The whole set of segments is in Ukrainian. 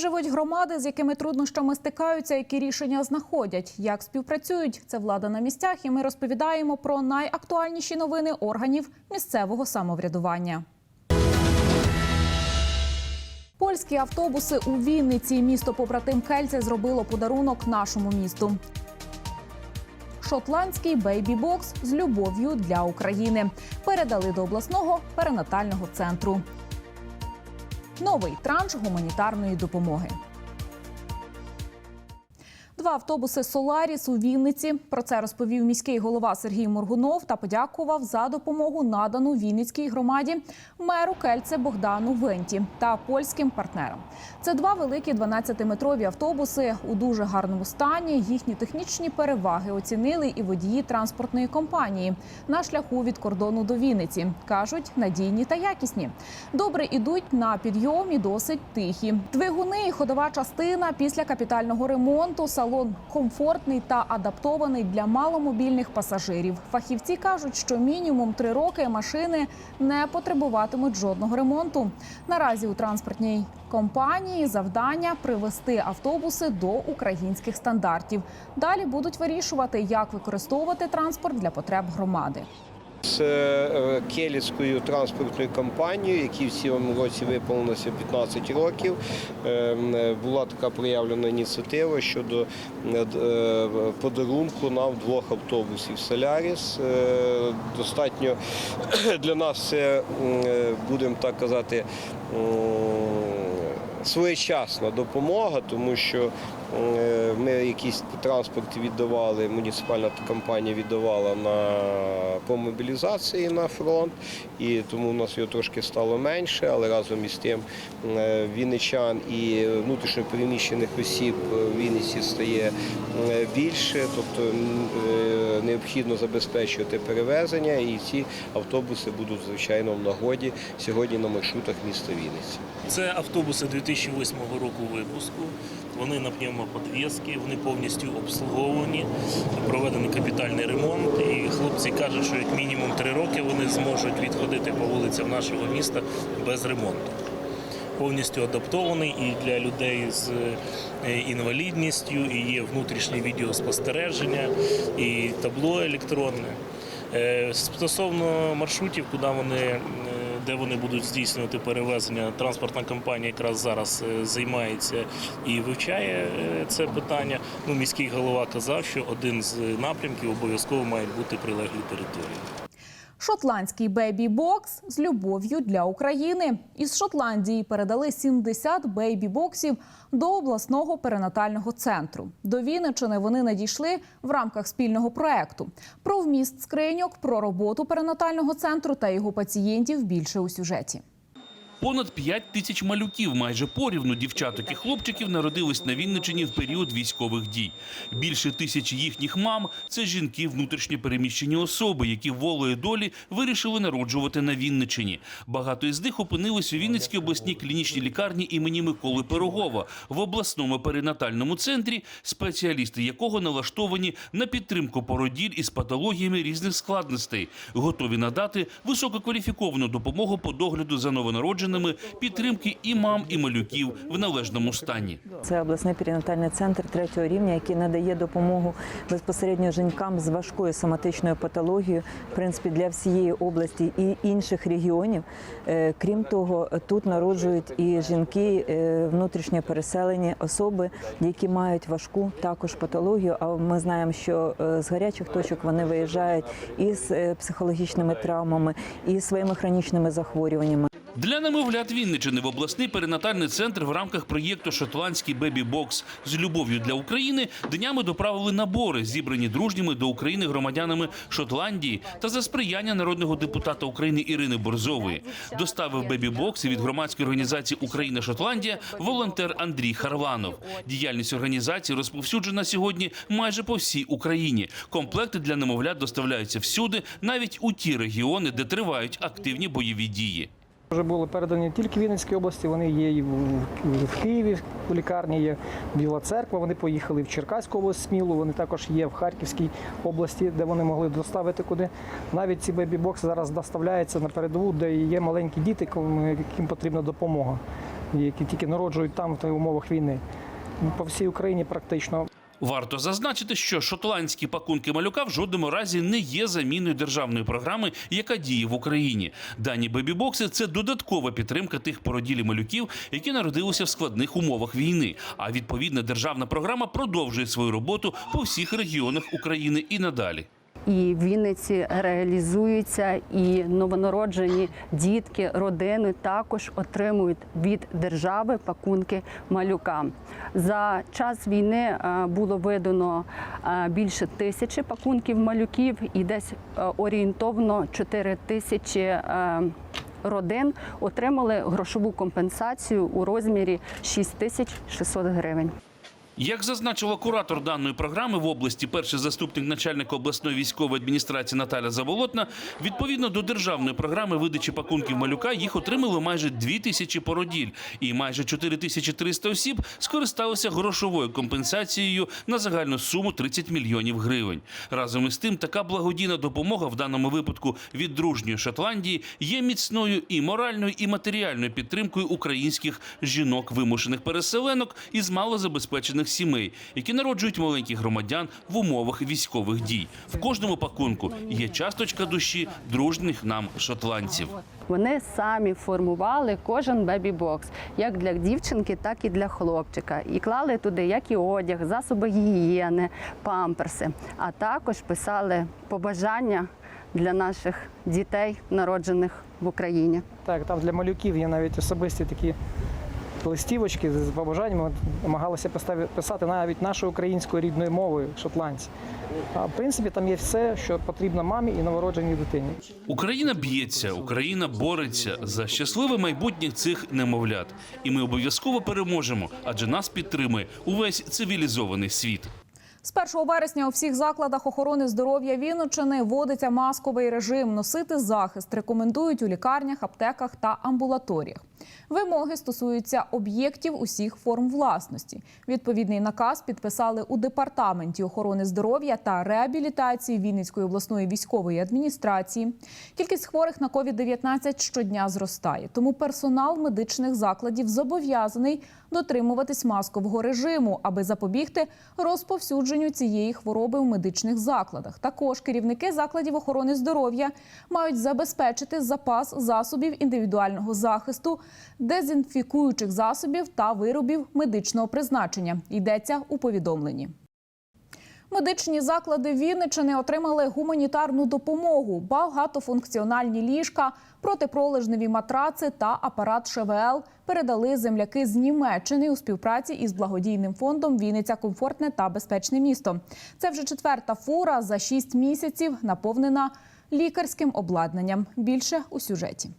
живуть громади, з якими труднощами стикаються, які рішення знаходять, як співпрацюють. Це влада на місцях, і ми розповідаємо про найактуальніші новини органів місцевого самоврядування. Польські автобуси у Вінниці. Місто побратим Кельце зробило подарунок нашому місту. Шотландський бейбі-бокс з любов'ю для України передали до обласного перинатального центру. Новий транш гуманітарної допомоги. Два автобуси Соларіс у Вінниці. Про це розповів міський голова Сергій Моргунов та подякував за допомогу надану Вінницькій громаді меру Кельце Богдану Венті та польським партнерам. Це два великі 12-метрові автобуси у дуже гарному стані. Їхні технічні переваги оцінили і водії транспортної компанії на шляху від кордону до Вінниці. кажуть, надійні та якісні. Добре ідуть на підйом і досить тихі. Двигуни і ходова частина після капітального ремонту. Салон комфортний та адаптований для маломобільних пасажирів. Фахівці кажуть, що мінімум три роки машини не потребуватимуть жодного ремонту. Наразі у транспортній компанії завдання привести автобуси до українських стандартів. Далі будуть вирішувати, як використовувати транспорт для потреб громади. З е, Келіцькою транспортною компанією, якій в цьому році виповнилося 15 років, е, була така проявлена ініціатива щодо е, подарунку нам двох автобусів Соляріс. Достатньо для нас це, будемо так казати, своєчасна допомога, тому що ми якийсь транспорт віддавали, муніципальна компанія віддавала на по мобілізації на фронт, і тому у нас його трошки стало менше, але разом із тим е, вінничан і внутрішньопереміщених осіб в Вінниці стає е, більше, тобто е, необхідно забезпечувати перевезення, і ці автобуси будуть звичайно в нагоді сьогодні на маршрутах міста Вінниці. Це автобуси 2008 року випуску. Вони на пневмоподвізки, вони повністю обслуговані, проведений капітальний ремонт. І хлопці кажуть, що як мінімум три роки вони зможуть відходити по вулицям нашого міста без ремонту. Повністю адаптований і для людей з е, інвалідністю, і є внутрішнє відеоспостереження, і табло електронне. Е, Стосовно маршрутів, куди вони, е, де вони будуть здійснювати перевезення, транспортна компанія якраз зараз е, займається і вивчає е, це питання. Ну, міський голова казав, що один з напрямків обов'язково має бути прилеглі території. Шотландський бейбі-бокс з любов'ю для України. Із Шотландії передали 70 бейбі-боксів до обласного перинатального центру. До Вінничини вони надійшли в рамках спільного проекту. Про вміст скриньок, про роботу перинатального центру та його пацієнтів більше у сюжеті. Понад 5 тисяч малюків, майже порівну дівчаток і хлопчиків, народились на Вінничині в період військових дій. Більше тисячі їхніх мам – це жінки внутрішньо переміщені особи, які волею долі вирішили народжувати на Вінничині. Багато із них опинились у Вінницькій обласній клінічній лікарні імені Миколи Пирогова в обласному перинатальному центрі, спеціалісти якого налаштовані на підтримку породіль із патологіями різних складностей, готові надати висококваліфіковану допомогу по догляду за новонародженими, підтримки і мам, і малюків в належному стані. Це обласний перинатальний центр третього рівня, який надає допомогу безпосередньо жінкам з важкою соматичною патологією, в принципі, для всієї області і інших регіонів. Е, Крім того, тут народжують і жінки е, внутрішньо переселені особи, які мають важку також патологію. А ми знаємо, що е, з гарячих точок вони виїжджають із психологічними травмами, і своїми хронічними захворюваннями. Для немовлят Вінничини в обласний перинатальний центр в рамках проєкту Шотландський бебі-бокс з любов'ю для України днями доправили набори, зібрані дружніми до України громадянами Шотландії та за сприяння народного депутата України Ірини Борзової. Доставив бебі-бокси від громадської організації Україна Шотландія волонтер Андрій Харланов. Діяльність організації розповсюджена сьогодні майже по всій Україні. Комплекти для немовлят доставляються всюди, навіть у ті регіони, де тривають активні бойові дії. Вже були передані не тільки в Вінницькій області, вони є і в, в Києві, у лікарні є Біла Церква, вони поїхали в Черкаську область Смілу, вони також є в Харківській області, де вони могли доставити куди. Навіть ці бебі-бокси зараз доставляються на передову, де є маленькі діти, яким потрібна допомога. які тільки народжують там в умовах війни. По всій Україні практично Варто зазначити, що шотландські пакунки малюка в жодному разі не є заміною державної програми, яка діє в Україні. Дані бебі-бокси – це додаткова підтримка тих породілі малюків, які народилися в складних умовах війни. А відповідна державна програма продовжує свою роботу по всіх регіонах України і надалі. І в Вінниці реалізуються, і новонароджені дітки, родини також отримують від держави пакунки малюкам. За час війни е, було видано е, більше тисячі пакунків малюків, і десь е, орієнтовно 4 тисячі. Родин отримали грошову компенсацію у розмірі 6600 гривень. Як зазначила куратор даної програми в області, перший заступник начальника обласної військової адміністрації Наталя Заволотна, відповідно до державної програми видачі пакунків малюка їх отримали майже 2 тисячі породіль, і майже 4300 осіб скористалися грошовою компенсацією на загальну суму 30 мільйонів гривень. Разом із тим, така благодійна допомога в даному випадку від дружньої Шотландії є міцною і моральною, і матеріальною підтримкою українських жінок, вимушених переселенок із малозабезпечених сімей, які народжують маленьких громадян в умовах військових дій. В кожному пакунку є часточка душі дружніх нам шотландців. Вони самі формували кожен бебі-бокс, як для дівчинки, так і для хлопчика. І клали туди як і одяг, засоби гігієни, памперси, а також писали побажання для наших дітей, народжених в Україні. так, там для малюків є навіть особисті такі листівочки з побажаннями. Намагалися писати навіть нашою українською рідною мовою шотландці. А в принципі там є все, що потрібно мамі і новородженій дитині. Україна б'ється, Україна бореться за щасливе майбутнє цих немовлят, і ми обов'язково переможемо, адже нас підтримує увесь цивілізований світ. З 1 вересня у всіх закладах охорони здоров'я Вінниччини вводиться масковий режим. Носити захист рекомендують у лікарнях, аптеках та амбулаторіях. Вимоги стосуються об'єктів усіх форм власності. Відповідний наказ підписали у департаменті охорони здоров'я та реабілітації Вінницької обласної військової адміністрації. Кількість хворих на COVID-19 щодня зростає, тому персонал медичних закладів зобов'язаний дотримуватись маскового режиму, аби запобігти розповсюдженню цієї хвороби у медичних закладах. Також керівники закладів охорони здоров'я мають забезпечити запас засобів індивідуального захисту, дезінфікуючих засобів та виробів медичного призначення. Йдеться у повідомленні. Медичні заклади Вінничини отримали гуманітарну допомогу, багатофункціональні ліжка, протипролежневі матраци та апарат ШВЛ передали земляки з Німеччини у співпраці із благодійним фондом Вінниця комфортне та безпечне місто. Це вже четверта фура за шість місяців, наповнена лікарським обладнанням. Більше у сюжеті.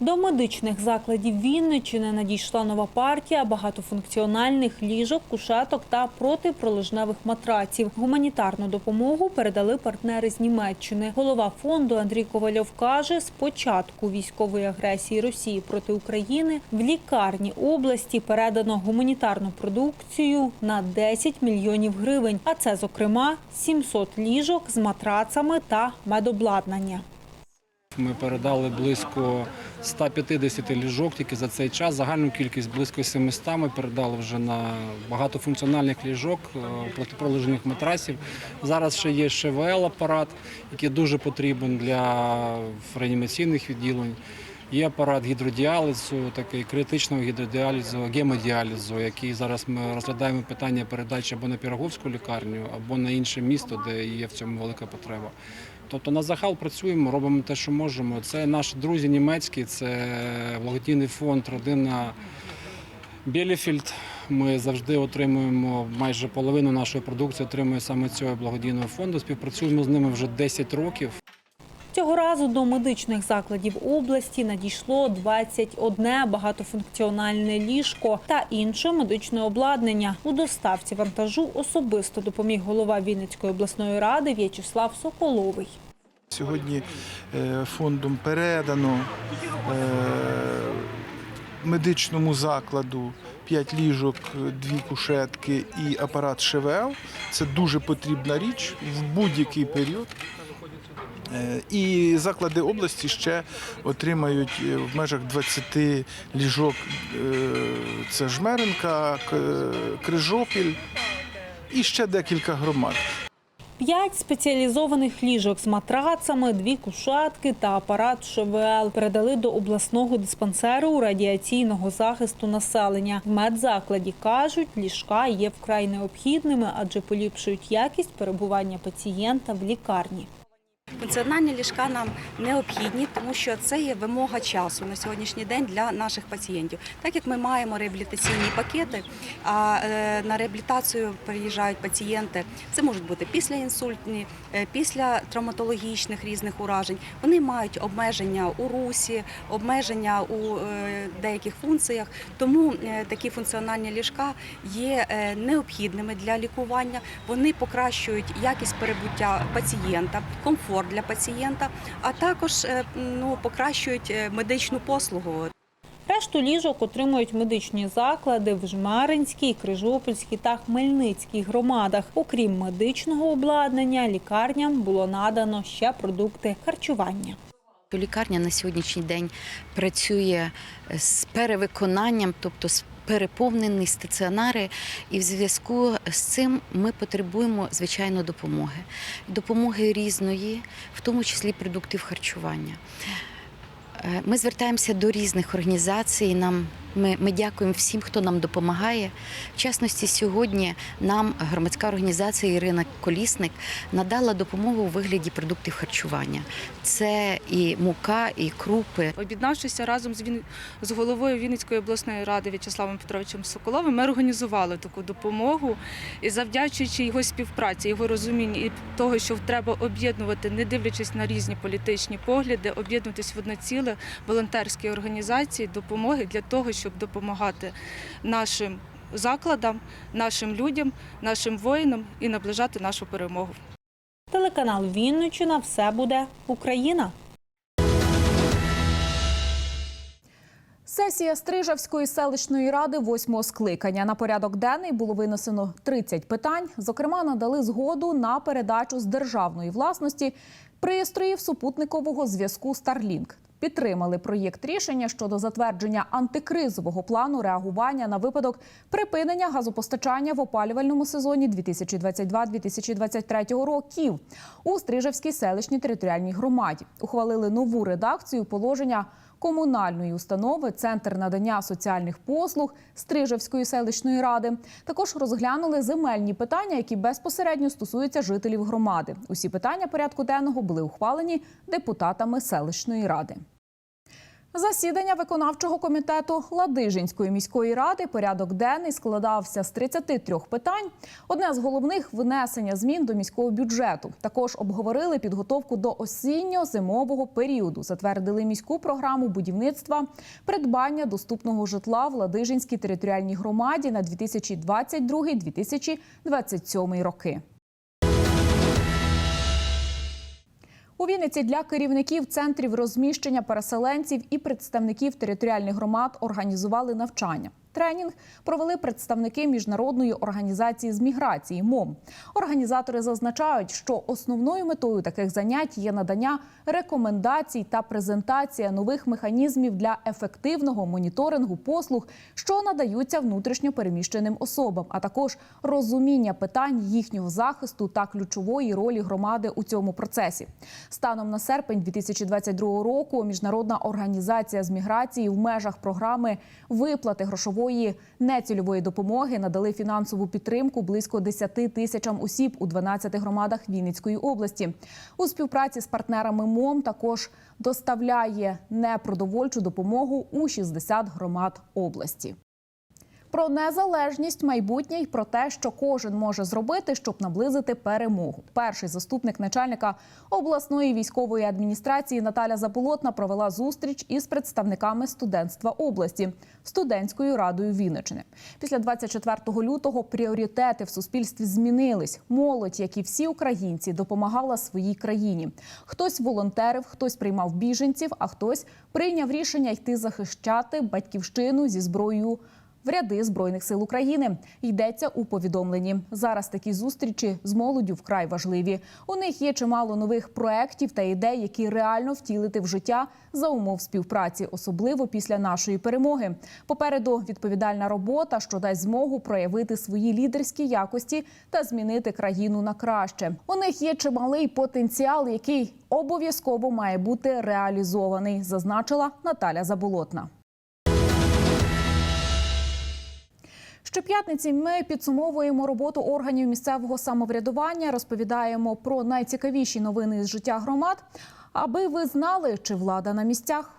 До медичних закладів Вінниччини надійшла нова партія багатофункціональних ліжок, кушеток та протипролежневих матраців. Гуманітарну допомогу передали партнери з Німеччини. Голова фонду Андрій Ковальов каже, з початку військової агресії Росії проти України в лікарні області передано гуманітарну продукцію на 10 мільйонів гривень. А це, зокрема, 700 ліжок з матрацами та медобладнання. Ми передали близько 150 ліжок тільки за цей час. Загальну кількість близько 700 ми передали вже на багатофункціональних ліжок, е, протипролежних матрасів. Зараз ще є ШВЛ-апарат, який дуже потрібен для реанімаційних відділень. Є апарат гідродіалізу, такий критичного гідродіалізу, гемодіалізу, який зараз ми розглядаємо питання передачі або на Піроговську лікарню, або на інше місто, де є в цьому велика потреба. Тобто на загал працюємо, робимо те, що можемо. Це наші друзі німецькі, це благодійний фонд Родина Біліфільд. Ми завжди отримуємо майже половину нашої продукції, отримує саме цього благодійного фонду. Співпрацюємо з ними вже 10 років. Цього разу до медичних закладів області надійшло 21 багатофункціональне ліжко та інше медичне обладнання. У доставці вантажу особисто допоміг голова Вінницької обласної ради В'ячеслав Соколовий. Сьогодні е, фондом передано е, медичному закладу 5 ліжок, 2 кушетки і апарат ШВЛ. Це дуже потрібна річ в будь-який період. Е, І заклади області ще отримають е, в межах 20 ліжок. Е, Це Жмеринка, К- Крижопіль і ще декілька громад. П'ять спеціалізованих ліжок з матрацами, дві кушетки та апарат ШВЛ передали до обласного диспансеру радіаційного захисту населення. В медзакладі кажуть, ліжка є вкрай необхідними, адже поліпшують якість перебування пацієнта в лікарні. Функціональні ліжка нам необхідні, тому що це є вимога часу на сьогоднішній день для наших пацієнтів. Так як ми маємо реабілітаційні пакети, а е, на реабілітацію приїжджають пацієнти, це можуть бути післяінсультні, е, після травматологічних різних уражень. Вони мають обмеження у русі, обмеження у е, деяких функціях. Тому такі функціональні ліжка є необхідними для лікування. Вони покращують якість перебуття пацієнта, комфорт для пацієнта, а також е, ну, покращують е, медичну послугу. Решту ліжок отримують медичні заклади в Жмаринській, Крижопільській та Хмельницькій громадах. Окрім медичного обладнання, лікарням було надано ще продукти харчування. Лікарня на сьогоднішній день працює з перевиконанням, тобто з переповнені стаціонари, і в зв'язку з цим ми потребуємо звичайно допомоги. Допомоги різної, в тому числі продуктів харчування. Е, Ми звертаємося до різних організацій. Нам ми, ми дякуємо всім, хто нам допомагає. В частності, сьогодні нам громадська організація Ірина Колісник надала допомогу у вигляді продуктів харчування. Це і мука, і крупи. Об'єднавшися разом з він з головою Вінницької обласної ради В'ячеславом Петровичем Соколовим, ми організували таку допомогу і завдячуючи його співпраці, його розумінню і того, що треба об'єднувати, не дивлячись на різні політичні погляди, об'єднуватись в одне ціле волонтерські організації допомоги для того, щоб допомагати нашим закладам, нашим людям, нашим воїнам і наближати нашу перемогу. Телеканал Вінниччина все буде Україна. Сесія Стрижавської селищної ради восьмого скликання на порядок денний було винесено 30 питань. Зокрема, надали згоду на передачу з державної власності пристроїв супутникового зв'язку Starlink. Підтримали проєкт рішення щодо затвердження антикризового плану реагування на випадок припинення газопостачання в опалювальному сезоні 2022-2023 років у Стрижевській селищній територіальній громаді. Ухвалили нову редакцію положення комунальної установи Центр надання соціальних послуг Стрижевської селищної ради. Також розглянули земельні питання, які безпосередньо стосуються жителів громади. Усі питання порядку денного були ухвалені депутатами селищної ради. Засідання виконавчого комітету Ладижинської міської ради порядок денний складався з 33 питань. Одне з головних внесення змін до міського бюджету. Також обговорили підготовку до осінньо-зимового періоду. Затвердили міську програму будівництва придбання доступного житла в Ладижинській територіальній громаді на 2022-2027 роки. У Вінниці для керівників центрів розміщення переселенців і представників територіальних громад організували навчання. Тренінг провели представники міжнародної організації з міграції МОМ. Організатори зазначають, що основною метою таких занять є надання рекомендацій та презентація нових механізмів для ефективного моніторингу послуг, що надаються внутрішньо переміщеним особам, а також розуміння питань їхнього захисту та ключової ролі громади у цьому процесі. Станом на серпень 2022 року міжнародна організація з міграції в межах програми виплати грошової нецільової допомоги надали фінансову підтримку близько 10 тисячам осіб у 12 громадах Вінницької області. У співпраці з партнерами МОМ також доставляє непродовольчу допомогу у 60 громад області. Про незалежність майбутнє й про те, що кожен може зробити, щоб наблизити перемогу. Перший заступник начальника обласної військової адміністрації Наталя Заболотна провела зустріч із представниками студентства області студентською радою Вінничини. Після 24 лютого пріоритети в суспільстві змінились. Молодь, як і всі українці, допомагала своїй країні. Хтось волонтерив, хтось приймав біженців, а хтось прийняв рішення йти захищати батьківщину зі зброєю в ряди збройних сил України. Йдеться у повідомленні. Зараз такі зустрічі з молоддю вкрай важливі. У них є чимало нових проєктів та ідей, які реально втілити в життя за умов співпраці, особливо після нашої перемоги. Попереду відповідальна робота, що дасть змогу проявити свої лідерські якості та змінити країну на краще. У них є чималий потенціал, який обов'язково має бути реалізований, зазначила Наталя Заболотна. Щоп'ятниці ми підсумовуємо роботу органів місцевого самоврядування, розповідаємо про найцікавіші новини з життя громад, аби ви знали, чи влада на місцях.